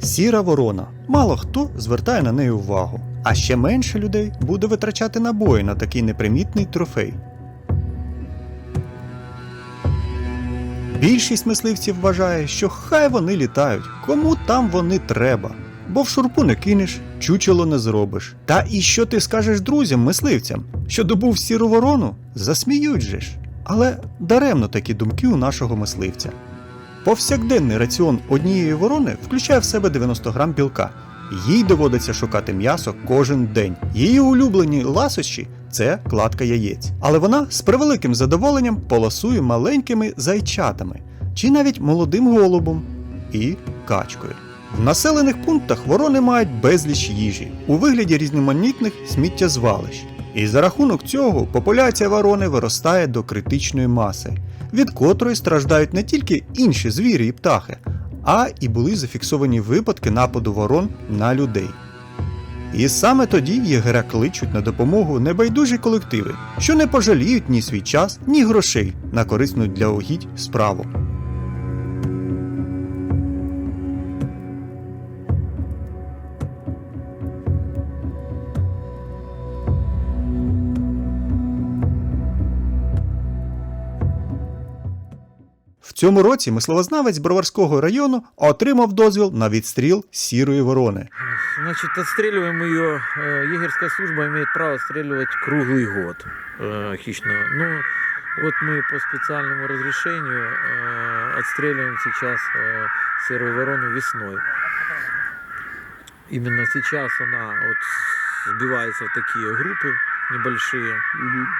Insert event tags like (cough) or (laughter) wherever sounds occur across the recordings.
Сіра ворона. Мало хто звертає на неї увагу, а ще менше людей буде витрачати набої на такий непримітний трофей. Більшість мисливців вважає, що хай вони літають, кому там вони треба. Бо в шурпу не кинеш, чучело не зробиш. Та і що ти скажеш друзям, мисливцям, що добув сіру ворону, засміють же ж. Але даремно такі думки у нашого мисливця. Повсякденний раціон однієї ворони включає в себе 90 грам білка. Їй доводиться шукати м'ясо кожен день. Її улюблені ласощі це кладка яєць. Але вона з превеликим задоволенням полосує маленькими зайчатами чи навіть молодим голубом і качкою. В населених пунктах ворони мають безліч їжі у вигляді різноманітних сміттєзвалищ. І за рахунок цього популяція ворони виростає до критичної маси, від котрої страждають не тільки інші звірі і птахи, а і були зафіксовані випадки нападу ворон на людей. І саме тоді єгера кличуть на допомогу небайдужі колективи, що не пожаліють ні свій час, ні грошей на корисну для угідь справу. В цьому році мисливознавець Броварського району отримав дозвіл на відстріл сірої ворони. Значит, отстреливаем ее. э, Егерская служба имеет право отстреливать круглый год э, хищного. Ну, вот мы по специальному разрешению э, отстреливаем сейчас э, серую ворону весной. Именно сейчас она вот сбивается в такие группы небольшие.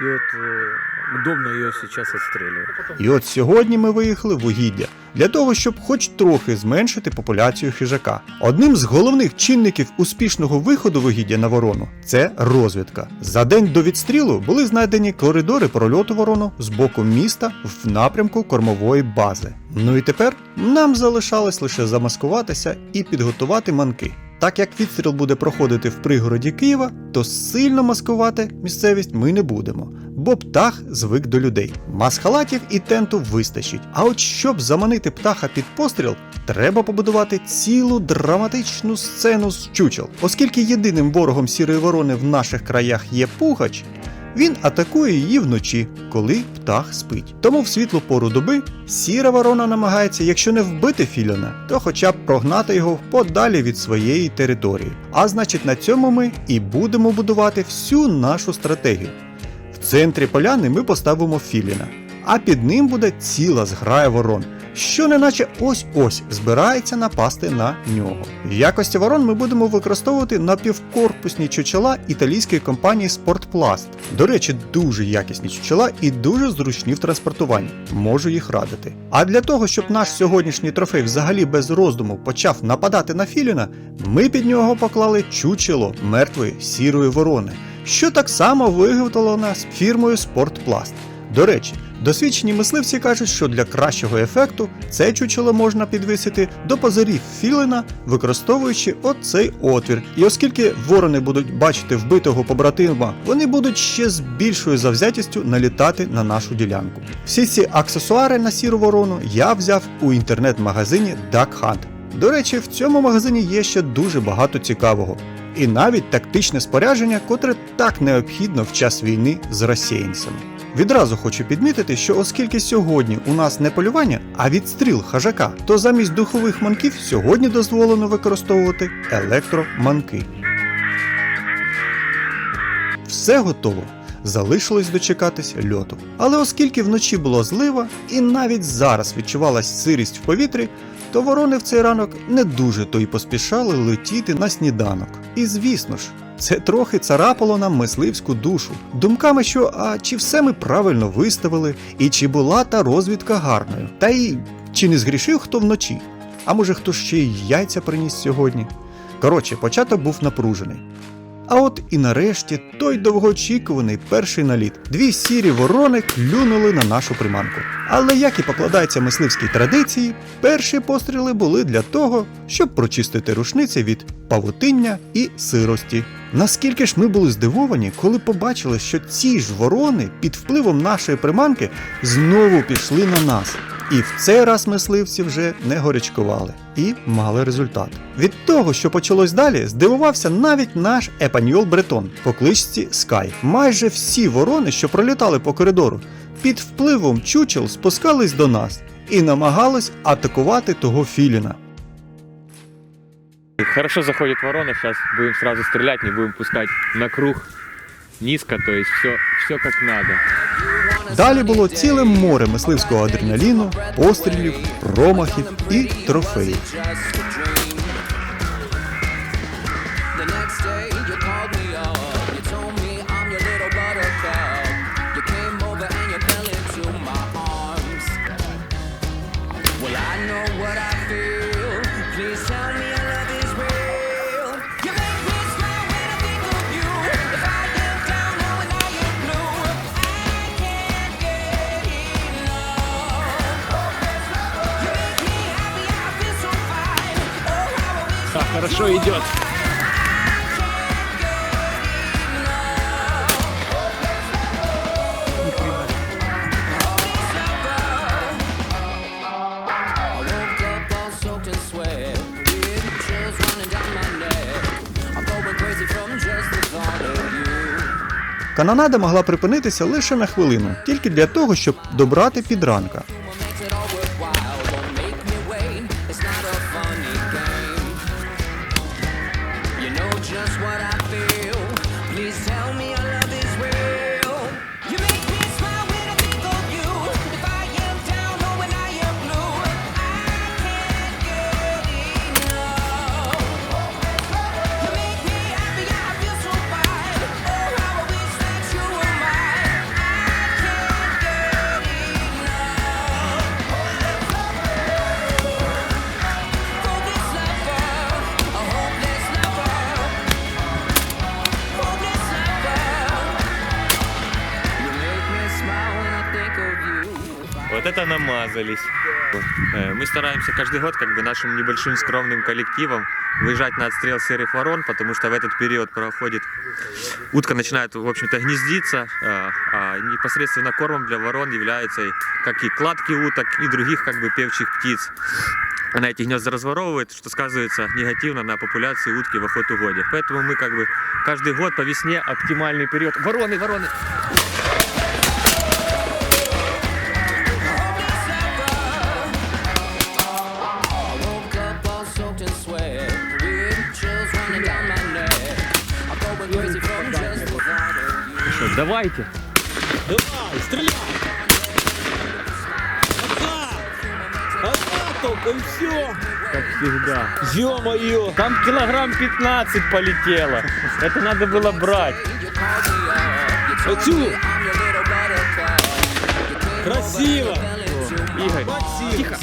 И вот э, удобно ее сейчас отстреливать. І от сьогодні ми виїхали в угіддя для того, щоб хоч трохи зменшити популяцію хижака. Одним з головних чинників успішного виходу в угіддя на ворону це розвідка. За день до відстрілу були знайдені коридори прольоту ворону з боку міста в напрямку кормової бази. Ну і тепер нам залишалось лише замаскуватися і підготувати манки. Так як відстріл буде проходити в пригороді Києва, то сильно маскувати місцевість ми не будемо, бо птах звик до людей. Масхалатів і тенту вистачить. А от щоб заманити птаха під постріл, треба побудувати цілу драматичну сцену з чучел. Оскільки єдиним ворогом сірої ворони в наших краях є пугач, він атакує її вночі, коли птах спить. Тому в світлу пору доби сіра ворона намагається, якщо не вбити філіна, то хоча б прогнати його подалі від своєї території. А значить, на цьому ми і будемо будувати всю нашу стратегію. В центрі поляни ми поставимо філіна, а під ним буде ціла зграя ворон, що неначе ось-ось збирається напасти на нього. В якості ворон ми будемо використовувати напівкорпусні чучела італійської компанії Sport До речі, дуже якісні чучела і дуже зручні в транспортуванні. Можу їх радити. А для того, щоб наш сьогоднішній трофей взагалі без роздуму почав нападати на філіна, ми під нього поклали чучело мертвої сірої ворони, що так само виготовлено фірмою Sport До речі, досвідчені мисливці кажуть, що для кращого ефекту це чучело можна підвисити до позирів філина, використовуючи оцей отвір. І оскільки ворони будуть бачити вбитого побратима, вони будуть ще з більшою завзятістю налітати на нашу ділянку. Всі ці аксесуари на сіру ворону я взяв у інтернет-магазині Duck Hunt. До речі, в цьому магазині є ще дуже багато цікавого. І навіть тактичне спорядження, котре так необхідно в час війни з розсіянцями. Відразу хочу підмітити, що оскільки сьогодні у нас не полювання, а відстріл хажака, то замість духових манків сьогодні дозволено використовувати електроманки. Все готово. Залишилось дочекатись льоту. Але оскільки вночі була злива і навіть зараз відчувалась сирість в повітрі, то ворони в цей ранок не дуже то й поспішали летіти на сніданок. І звісно ж, це трохи царапало нам мисливську душу, думками, що а чи все ми правильно виставили, і чи була та розвідка гарною, та й чи не згрішив хто вночі, а може хто ще й яйця приніс сьогодні. Коротше, початок був напружений. А от і нарешті той довгоочікуваний перший наліт. Дві сірі ворони клюнули на нашу приманку. Але як і покладається мисливській традиції, перші постріли були для того, щоб прочистити рушниці від павутиння і сирості. Наскільки ж ми були здивовані, коли побачили, що ці ж ворони під впливом нашої приманки знову пішли на нас. І в цей раз мисливці вже не горячкували і мали результат. Від того, що почалось далі, здивувався навіть наш Епаньол Бретон по кличці Скай. Майже всі ворони, що пролітали по коридору, під впливом чучел спускались до нас і намагались атакувати того філіна. Хорошо заходит ворона, сейчас будем сразу стрелять, не будем пускать на круг низко, то есть все, все как надо. Далі було ціле море мисливського адреналіну, пострілів, промахів і трофеїв. Of you. Канонада могла припинитися лише на хвилину, тільки для того, щоб добрати підранка. Вот это намазались. Э, Мы стараемся каждый год как бы нашим небольшим скромным коллективом выезжать на отстрел серых ворон, потому что в этот период проходит утка начинает, в общем-то, гнездиться, э, а непосредственно кормом для ворон являются как и кладки уток, и других как бы певчих птиц. Она эти гнезда разворовывает, что сказывается негативно на популяции утки в охотугодьях. Поэтому мы как бы каждый год по весне оптимальный период. Вороны, вороны! Давайте. Давай, стреляй! Одна! Одна только и все! Как всегда. Ё-моё! Там килограмм 15 полетело. Это надо было брать. Хочу! Красиво! О, Игорь, тихо!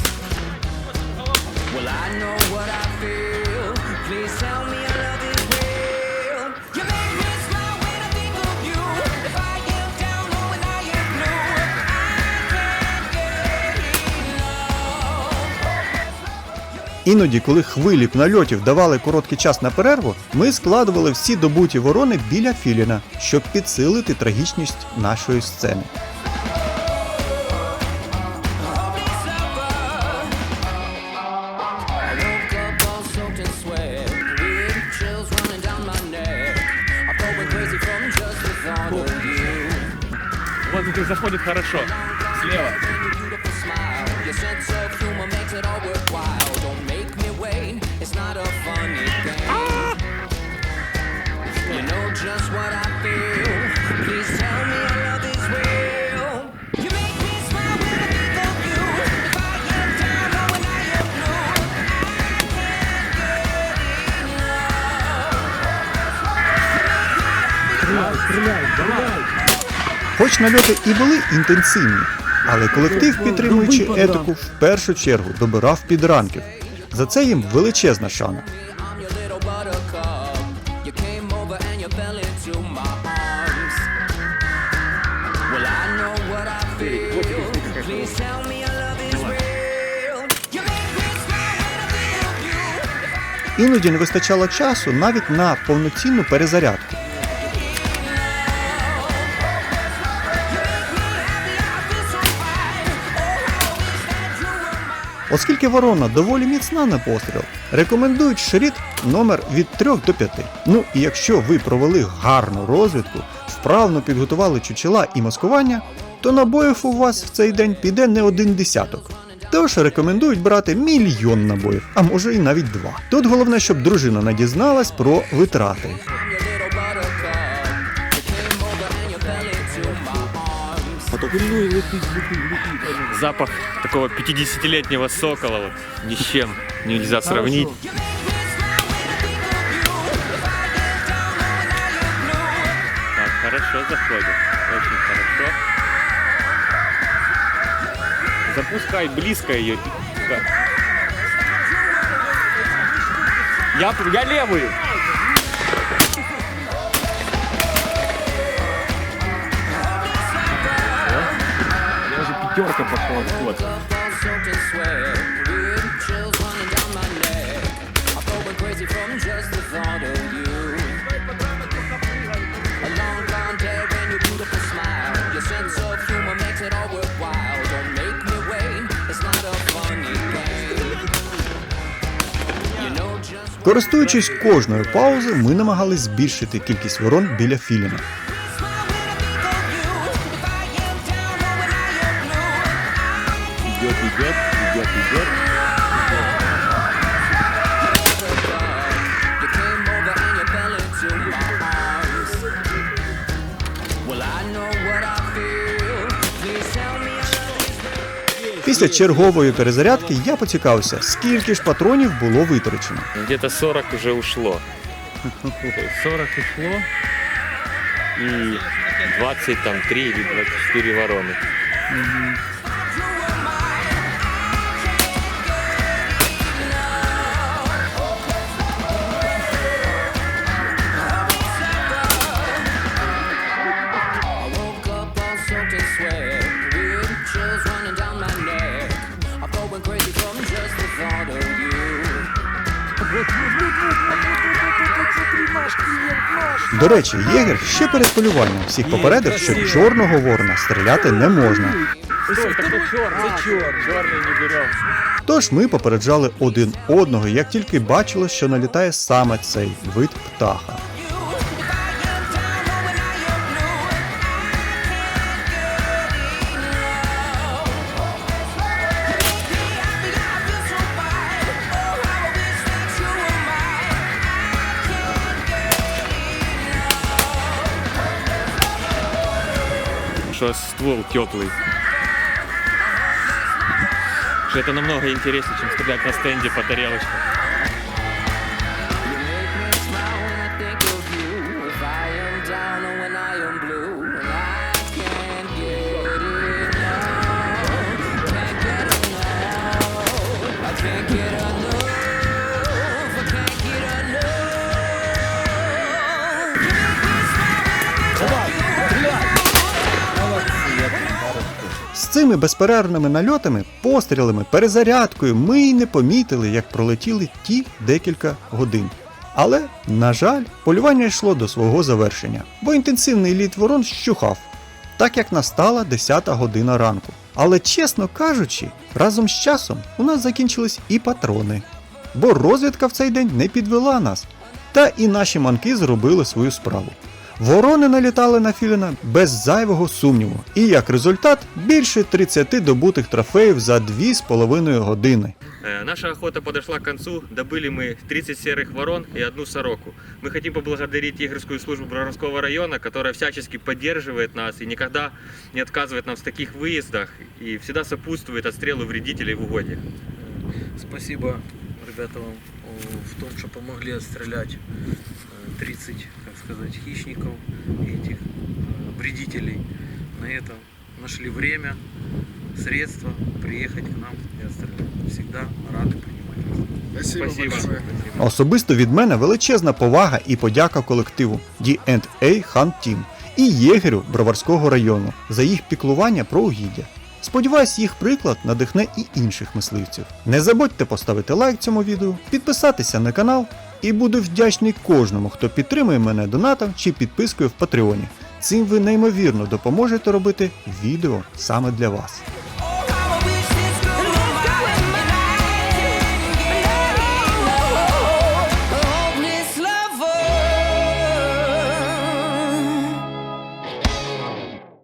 Іноді, коли хвилі нальотів давали короткий час на перерву, ми складували всі добуті ворони біля філіна, щоб підсилити трагічність нашої сцени. I woke up all it's not a funny game. You know just what I feel. Please tell me your love is real. You make me smile when I think of you. If I am down or when I am blue, I can't get enough. Стреляй, давай! Хоч нальоти і були інтенсивні, але колектив, підтримуючи етику, в першу чергу добирав підранків. За це їм величезна шана. I'm your little buttercup. You came over and Оскільки ворона доволі міцна на постріл, рекомендують шрід номер від 3 до 5. Ну і якщо ви провели гарну розвідку, вправно підготували чучела і маскування, то набоїв у вас в цей день піде не один десяток. Тож рекомендують брати мільйон набоїв, а може і навіть два. Тут головне, щоб дружина не дізналась про витрати. Летить. Запах такого 50-летнего сокола вот, ни с чем нельзя сравнить. Так, хорошо заходит. Очень хорошо. Запускай близко ее. Я, я левую. Даже пятерка пошла в ход. Користуючись кожною паузою, ми намагались збільшити кількість ворон біля філіна. Me your love is Після чергової перезарядки я поцікавився, скільки ж патронів було витрачено. Где-то 40 уже ушло. (laughs) 40 ушло. И 23 или 24 вороны. I До речі, єгер ще перед полюванням всіх попередив, що чорного ворона стріляти не можна. Стой, так это черный. Это черный. Черный не берем. Тож ми попереджали один одного, як тільки бачили, що налітає саме цей вид птаха. Что ствол теплый. Что это намного интереснее, чем стрелять на стенде по тарелочкам. Цими безперервними нальотами, пострілами, перезарядкою ми й не помітили, як пролетіли ті декілька годин. Але, на жаль, полювання йшло до свого завершення, бо інтенсивний літ ворон щухав, так як настала 10 година ранку. Але чесно кажучи, разом з часом у нас закінчились і патрони. Бо розвідка в цей день не підвела нас, та і наші манки зробили свою справу. Ворони налітали на Філіна без зайвого сумніву, і як результат більше 30 добутих трофеїв за 2,5 години. Э, Наша охота подошла к концу. Добыли мы 30 серых ворон и одну сороку. Мы хотим поблагодарить Игорскую службу Броварского района, которая всячески поддерживает нас и никогда не отказывает нам в таких выездах и всегда сопутствует отстрелу вредителей в угодье. Спасибо, ребята, вам о, в том, что помогли отстрелять э, 30, как сказать, хищников и этих э, вредителей. На этом нашли время, средства приехать к нам и отстрелять. Всегда рады принимать вас. Спасибо. Особисто від мене величезна повага і подяка колективу D&A Hunt Team і єгерю Броварського району за їх піклування про угіддя. Сподіваюсь, їх приклад надихне і інших мисливців. Не забудьте поставити лайк цьому відео, підписатися на канал і буду вдячний кожному, хто підтримує мене донатом чи підпискою в Патреоні. Цим ви неймовірно допоможете робити відео саме для вас.